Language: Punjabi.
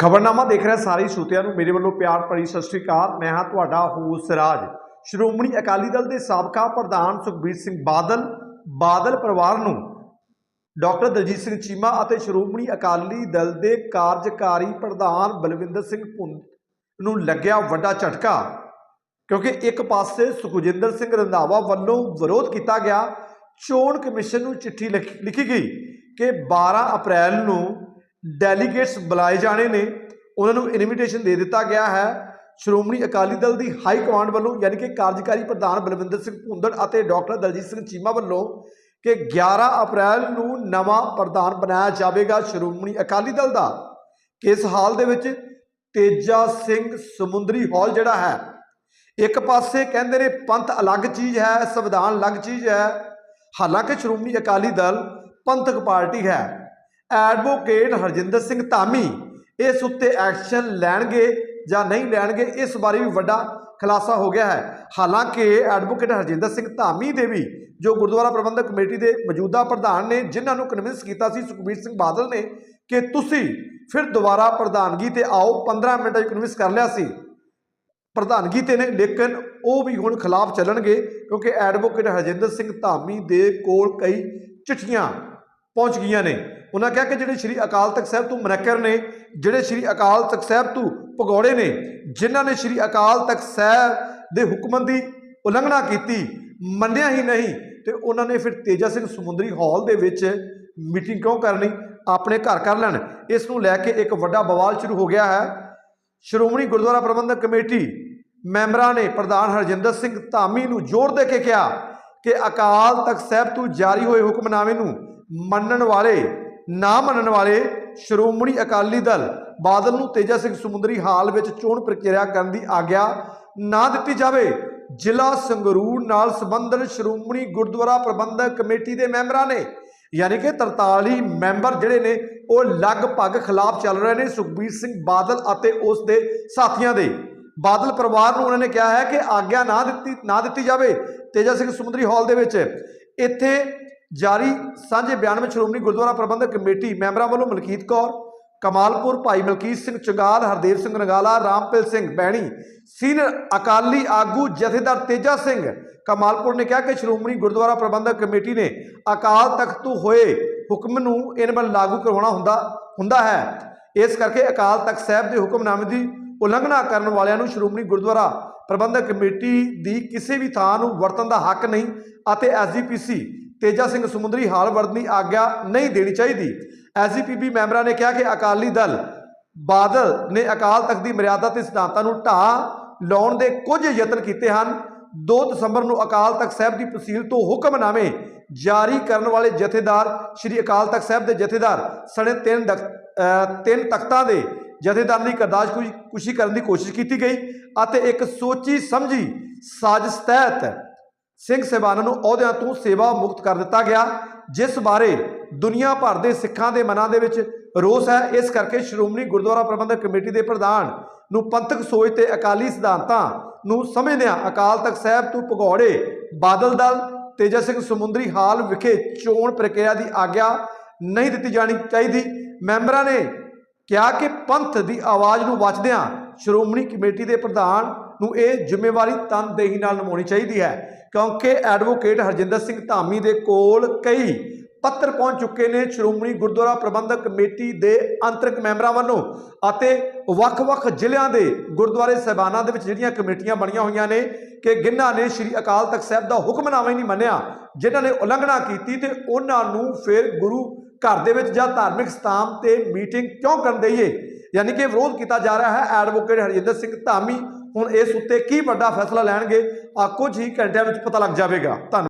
ਖਬਰਨਾਮਾ ਦੇਖ ਰਹੇ ਸਾਰੇ ਸਰੋਤਿਆਂ ਨੂੰ। ਮੇਰੇ ਵੱਲੋਂ ਪਿਆਰ ਭਰੀ ਸਤਿ ਸ੍ਰੀ ਅਕਾਲ। ਮੈਂ ਹਾਂ ਤੁਹਾਡਾ ਹੋਸ ਰਾਜ। ਸ਼੍ਰੋਮਣੀ ਅਕਾਲੀ ਦਲ ਦੇ ਸਾਬਕਾ ਪ੍ਰਧਾਨ ਸੁਖਬੀਰ ਸਿੰਘ ਬਾਦਲ ਬਾਦਲ ਪਰਿਵਾਰ ਨੂੰ ਡਾਕਟਰ ਦਲਜੀਤ ਸਿੰਘ ਚੀਮਾ ਅਤੇ ਸ਼੍ਰੋਮਣੀ ਅਕਾਲੀ ਦਲ ਦੇ ਕਾਰਜਕਾਰੀ ਪ੍ਰਧਾਨ ਬਲਵਿੰਦਰ ਸਿੰਘ ਭੁੰਨ ਨੂੰ ਲੱਗਿਆ ਵੱਡਾ ਝਟਕਾ, ਕਿਉਂਕਿ ਇੱਕ ਪਾਸੇ ਸੁਖਜਿੰਦਰ ਸਿੰਘ ਰੰਧਾਵਾ ਵੱਲੋਂ ਵਿਰੋਧ ਕੀਤਾ ਗਿਆ। ਚੋਣ ਕਮਿਸ਼ਨ ਨੂੰ ਚਿੱਠੀ ਲਿਖ- ਲਿਖੀ ਗਈ ਕਿ 12 ਅਪ੍ਰੈਲ ਨੂੰ ਡੈਲੀਗੇਟਸ ਬੁਲਾਏ ਜਾਣੇ ਨੇ। ਉਹਨਾਂ ਨੂੰ ਇਨਵੀਟੇਸ਼ਨ ਦੇ ਦਿੱਤਾ ਗਿਆ ਹੈ। ਸ਼੍ਰੋਮਣੀ ਅਕਾਲੀ ਦਲ ਦੀ ਹਾਈ ਕਮਾਂਡ ਵੱਲੋਂ ਯਾਨੀ ਕਿ ਕਾਰਜਕਾਰੀ ਪ੍ਰਧਾਨ ਬਲਵਿੰਦਰ ਸਿੰਘ ਭੁੰਦੜ ਅਤੇ ਡਾਕਟਰ ਦਲਜੀਤ ਸਿੰਘ ਚੀਮਾ ਵੱਲੋਂ ਕਿ 11 ਅਪ੍ਰੈਲ ਨੂੰ ਨਵਾਂ ਪ੍ਰਧਾਨ ਬਣਾਇਆ ਜਾਵੇਗਾ ਸ਼੍ਰੋਮਣੀ ਅਕਾਲੀ ਦਲ ਦਾ। ਕਿਸ ਹਾਲ ਦੇ ਵਿੱਚ ਤੇਜਾ ਸਿੰਘ ਸਮੁੰਦਰੀ ਹਾਲ ਜਿਹੜਾ ਹੈ, ਇੱਕ ਪਾਸੇ ਕਹਿੰਦੇ ਨੇ ਪੰਥ ਅਲੱਗ ਚੀਜ਼ ਹੈ, ਸੰਵਿਧਾਨ ਅਲੱਗ ਚੀਜ਼ ਹੈ। ਹਾਲਾਂਕਿ ਸ਼੍ਰੋਮਣੀ ਅਕਾਲੀ ਦਲ ਪੰਥਕ ਪਾਰਟੀ ਹੈ। ਐਡਵੋਕੇਟ ਹਰਜਿੰਦਰ ਸਿੰਘ ਧਾਮੀ ਇਸ ਉੱਤੇ ਐਕਸ਼ਨ ਲੈਣਗੇ ਜਾਂ ਨਹੀਂ ਲੈਣਗੇ, ਇਸ ਬਾਰੇ ਵੀ ਵੱਡਾ ਖੁਲਾਸਾ ਹੋ ਗਿਆ ਹੈ। ਹਾਲਾਂਕਿ ਐਡਵੋਕੇਟ ਹਰਜਿੰਦਰ ਸਿੰਘ ਧਾਮੀ ਦੇ ਵੀ ਜੋ ਗੁਰਦੁਆਰਾ ਪ੍ਰਬੰਧਕ ਕਮੇਟੀ ਦੇ ਮੌਜੂਦਾ ਪ੍ਰਧਾਨ ਨੇ, ਜਿਨ੍ਹਾਂ ਨੂੰ ਕਨਵਿੰਸ ਕੀਤਾ ਸੀ, ਸੁਖਬੀਰ ਸਿੰਘ ਬਾਦਲ ਨੇ ਕਿ ਤੁਸੀਂ ਫਿਰ ਦੁਬਾਰਾ ਪ੍ਰਧਾਨਗੀ ਤੇ ਆਓ। 15 ਮਿੰਟਾਂ 'ਚ ਕਨਵਿੰਸ ਕਰ ਲਿਆ ਸੀ। ਪ੍ਰਧਾਨਗੀ ਤੇ ਨੇ, ਲੇਕਿਨ ਉਹ ਵੀ ਹੁਣ ਖਿਲਾਫ ਚੱਲਣਗੇ, ਕਿਉਂਕਿ ਐਡਵੋਕੇਟ ਹਰਜਿੰਦਰ ਸਿੰਘ ਧਾਮੀ ਦੇ ਕੋਲ ਕਈ ਚਿੱਠੀਆਂ ਪਹੁੰਚ ਗਈਆਂ ਨੇ। ਉਹਨਾਂ ਕਿਹਾ ਕਿ ਜਿਹੜੇ ਸ੍ਰੀ ਅਕਾਲ ਤਖਤ ਸਾਹਿਬ ਤੋਂ ਮਨਕਰ ਨੇ, ਜਿਹੜੇ ਸ੍ਰੀ ਅਕਾਲ ਤਖਤ ਸਾਹਿਬ ਤੋਂ ਭਗੌੜੇ ਨੇ, ਜਿਨ੍ਹਾਂ ਨੇ ਸ੍ਰੀ ਅਕਾਲ ਤਖਤ ਸਾਹਿਬ ਦੇ ਹੁਕਮਾਂ ਦੀ ਉਲੰਘਣਾ ਕੀਤੀ, ਮੰਨਿਆ ਹੀ ਨਹੀਂ, ਤੇ ਉਹਨਾਂ ਨੇ ਫਿਰ ਤੇਜਾ ਸਿੰਘ ਸਮੁੰਦਰੀ ਹਾਲ ਦੇ ਵਿੱਚ ਮੀਟਿੰਗ ਕਿਉਂ ਕਰਨੀ? ਆਪਣੇ ਘਰ ਕਰ ਲੈਣ। ਇਸ ਨੂੰ ਲੈ ਕੇ ਇੱਕ ਵੱਡਾ ਬਵਾਲ ਸ਼ੁਰੂ ਹੋ ਗਿਆ ਹੈ। ਸ਼੍ਰੋਮਣੀ ਗੁਰਦੁਆਰਾ ਪ੍ਰਬੰਧਕ ਕਮੇਟੀ ਮੈਂਬਰਾਂ ਨੇ ਪ੍ਰਧਾਨ ਹਰਜਿੰਦਰ ਸਿੰਘ ਧਾਮੀ ਨੂੰ ਜ਼ੋਰ ਦੇ ਕੇ ਕਿਹਾ ਕਿ ਅਕਾਲ ਤਖਤ ਸਾਹਿਬ ਤੋਂ ਜਾਰੀ ਹੋਏ ਹੁਕਮਨਾਮੇ ਨੂੰ ਮੰਨਣ ਵਾਲੇ ਨਾ ਮੰਨਣ ਵਾਲੇ ਸ਼੍ਰੋਮਣੀ ਅਕਾਲੀ ਦਲ ਬਾਦਲ ਨੂੰ ਤੇਜਾ ਸਿੰਘ ਸਮੁੰਦਰੀ ਹਾਲ ਵਿੱਚ ਚੋਣ ਪ੍ਰਕਿਰਿਆ ਕਰਨ ਦੀ ਆਗਿਆ ਨਾ ਦਿੱਤੀ ਜਾਵੇ। ਜ਼ਿਲ੍ਹਾ ਸੰਗਰੂਰ ਨਾਲ ਸੰਬੰਧਿਤ ਸ਼੍ਰੋਮਣੀ ਗੁਰਦੁਆਰਾ ਪ੍ਰਬੰਧਕ ਕਮੇਟੀ ਦੇ ਮੈਂਬਰਾਂ ਨੇ, ਯਾਨੀ ਕਿ 43 ਮੈਂਬਰ ਜਿਹੜੇ ਨੇ, ਉਹ ਲਗਭਗ ਖਿਲਾਫ ਚੱਲ ਰਹੇ ਨੇ ਸੁਖਬੀਰ ਸਿੰਘ ਬਾਦਲ ਅਤੇ ਉਸ ਦੇ ਸਾਥੀਆਂ ਦੇ। ਬਾਦਲ ਪਰਿਵਾਰ ਨੂੰ ਉਹਨਾਂ ਨੇ ਕਿਹਾ ਹੈ ਕਿ ਆਗਿਆ ਨਾ ਦਿੱਤੀ ਨਾ ਦਿੱਤੀ ਜਾਵੇ ਤੇਜਾ ਸਿੰਘ ਸਮੁੰਦਰੀ ਹਾਲ ਦੇ ਵਿੱਚ। ਇੱਥੇ ਜਾਰੀ ਸਾਂਝੇ ਬਿਆਨ ਵਿੱਚ ਸ਼੍ਰੋਮਣੀ ਗੁਰਦੁਆਰਾ ਪ੍ਰਬੰਧਕ ਕਮੇਟੀ ਮੈਂਬਰਾਂ ਵੱਲੋਂ ਮਲਕੀਤ ਕੌਰ, ਕਮਾਲਪੁਰ ਭਾਈ ਮਲਕੀਤ ਸਿੰਘ ਚੰਗਾਲ, ਹਰਦੇਵ ਸਿੰਘ ਰੰਗਾਲਾ, ਰਾਮਪਿਲ ਸਿੰਘ ਬੈਣੀ, ਸੀਨੀਅਰ ਅਕਾਲੀ ਆਗੂ ਜਥੇਦਾਰ ਤੇਜਾ ਸਿੰਘ, ਕਮਾਲਪੁਰ ਨੇ ਕਿਹਾ ਕਿ ਸ਼੍ਰੋਮਣੀ ਗੁਰਦੁਆਰਾ ਪ੍ਰਬੰਧਕ ਕਮੇਟੀ ਨੇ ਅਕਾਲ ਤਖਤ ਤੋਂ ਹੋਏ ਹੁਕਮ ਨੂੰ ਇਹਨਾਂ ਵੱਲ ਲਾਗੂ ਕਰਵਾਉਣਾ ਹੁੰਦਾ ਹੁੰਦਾ ਹੈ। ਇਸ ਕਰਕੇ ਅਕਾਲ ਤਖਤ ਸਾਹਿਬ ਦੇ ਹੁਕਮਨਾਮੇ ਦੀ ਉਲੰਘਣਾ ਕਰਨ ਵਾਲਿਆਂ ਨੂੰ ਸ਼੍ਰੋਮਣੀ ਗੁਰਦੁਆਰਾ ਪ੍ਰਬੰਧਕ ਕਮੇਟੀ ਦੀ ਕਿਸੇ ਵੀ ਥਾਂ ਨੂੰ ਵਰਤਣ ਦਾ ਹੱਕ ਨਹੀਂ ਅਤੇ ਐਸਜੀਪੀਸੀ ਤੇਜਾ ਸਿੰਘ ਸਮੁੰਦਰੀ ਹਾਲ ਵਰਤਣ ਦੀ ਆਗਿਆ ਨਹੀਂ ਦੇਣੀ ਚਾਹੀਦੀ। ਐਸਜੀਪੀਬੀ ਮੈਂਬਰਾਂ ਨੇ ਕਿਹਾ ਕਿ ਅਕਾਲੀ ਦਲ ਬਾਦਲ ਨੇ ਅਕਾਲ ਤਖਤ ਦੀ ਮਰਿਆਦਾ ਤੇ ਸਿਧਾਂਤਾਂ ਨੂੰ ਢਾਹ ਲਾਉਣ ਦੇ ਕੁਝ ਯਤਨ ਕੀਤੇ ਹਨ। 2 ਦਸੰਬਰ ਨੂੰ ਅਕਾਲ ਤਖਤ ਸਾਹਿਬ ਦੀ ਤਹਿਸੀਲ ਤੋਂ ਹੁਕਮਨਾਮੇ ਜਾਰੀ ਕਰਨ ਵਾਲੇ ਜਥੇਦਾਰ ਸ੍ਰੀ ਅਕਾਲ ਤਖਤ ਸਾਹਿਬ ਦੇ ਜਥੇਦਾਰ ਸਣੇ ਤਿੰਨ ਦਖ- ਤਿੰਨ ਤਖਤਾਂ ਦੇ ਜਥੇਦਾਰ ਦੀ ਕਰਦਾਸ਼ ਕੁਸ਼ੀ ਕਰਨ ਦੀ ਕੋਸ਼ਿਸ਼ ਕੀਤੀ ਗਈ ਅਤੇ ਇੱਕ ਸੋਚੀ ਸਮਝੀ ਸਾਜ਼ਿਸ਼ ਤਹਿਤ ਸਿੰਘ ਸਹਿਬਾਨਾਂ ਨੂੰ ਅਹੁਦਿਆਂ ਤੋਂ ਸੇਵਾ ਮੁਕਤ ਕਰ ਦਿੱਤਾ ਗਿਆ, ਜਿਸ ਬਾਰੇ ਦੁਨੀਆ ਭਰ ਦੇ ਸਿੱਖਾਂ ਦੇ ਮਨਾਂ ਦੇ ਵਿੱਚ ਰੋਸ ਹੈ। ਇਸ ਕਰਕੇ ਸ਼੍ਰੋਮਣੀ ਗੁਰਦੁਆਰਾ ਪ੍ਰਬੰਧਕ ਕਮੇਟੀ ਦੇ ਪ੍ਰਧਾਨ ਨੂੰ ਪੰਥਕ ਸੋਚ ਤੇ ਅਕਾਲੀ ਸਿਧਾਂਤਾਂ ਨੂੰ ਸਮਝਦਿਆਂ ਅਕਾਲ ਤਖਤ ਸਾਹਿਬ ਤੋਂ ਭਗੌੜੇ, ਬਾਦਲ ਦਲ, ਤੇਜਾ ਸਿੰਘ ਸਮੁੰਦਰੀ ਹਾਲ ਵਿਖੇ ਚੋਣ ਪ੍ਰਕਿਰਿਆ ਦੀ ਆਗਿਆ ਨਹੀਂ ਦਿੱਤੀ ਜਾਣੀ ਚਾਹੀਦੀ। ਮੈਂਬਰਾਂ ਨੇ ਕਿਹਾ ਕਿ ਪੰਥ ਦੀ ਆਵਾਜ਼ ਨੂੰ ਵਚਦਿਆਂ ਸ਼੍ਰੋਮਣੀ ਕਮੇਟੀ ਦੇ ਪ੍ਰਧਾਨ ਨੂੰ ਇਹ ਜ਼ਿੰਮੇਵਾਰੀ ਤਨਦੇਹੀ ਨਾਲ ਨਿਭਾਉਣੀ ਚਾਹੀਦੀ ਹੈ, ਕਿਉਂਕਿ ਐਡਵੋਕੇਟ ਹਰਜਿੰਦਰ ਸਿੰਘ ਧਾਮੀ ਦੇ ਕੋਲ ਕਈ ਪੱਤਰ ਪਹੁੰਚ ਚੁੱਕੇ ਨੇ ਸ਼੍ਰੋਮਣੀ ਗੁਰਦੁਆਰਾ ਪ੍ਰਬੰਧਕ ਕਮੇਟੀ ਦੇ ਅੰਤਰਿਕ ਮੈਂਬਰਾਂ ਵੱਲੋਂ ਅਤੇ ਵੱਖ-ਵੱਖ ਜ਼ਿਲ੍ਹਿਆਂ ਦੇ ਗੁਰਦੁਆਰੇ ਸਹਿਬਾਨਾਂ ਦੇ ਵਿੱਚ ਜਿਹੜੀਆਂ ਕਮੇਟੀਆਂ ਬਣੀਆਂ ਹੋਈਆਂ ਨੇ ਕਿ ਜਿਨ੍ਹਾਂ ਨੇ ਸ੍ਰੀ ਅਕਾਲ ਤਖਤ ਸਾਹਿਬ ਦਾ ਹੁਕਮਨਾਮਾ ਹੀ ਨਹੀਂ ਮੰਨਿਆ, ਜਿਨ੍ਹਾਂ ਨੇ ਉਲੰਘਣਾ ਕੀਤੀ ਤੇ ਉਹਨਾਂ ਨੂੰ ਫਿਰ ਗੁਰੂ ਘਰ ਦੇ ਵਿੱਚ ਜਾਂ ਧਾਰਮਿਕ ਸਥਾਨ ਤੇ ਮੀਟਿੰਗ ਕਿਉਂ ਕਰਨ ਦਈਏ? ਯਾਨੀ ਕਿ ਵਿਰੋਧ ਕੀਤਾ ਜਾ ਰਿਹਾ ਹੈ ਐਡਵੋਕੇਟ ਹਰਜਿੰਦਰ ਸਿੰਘ ਧਾਮੀ ਹੁਣ ਇਸ ਉੱਤੇ ਕੀ ਵੱਡਾ ਫੈਸਲਾ ਲੈਣਗੇ ਆ ਕੁਝ ਹੀ ਘੰਟਿਆਂ ਵਿੱਚ ਪਤਾ ਲੱਗ ਜਾਵੇਗਾ। ਧੰਨਵਾਦ।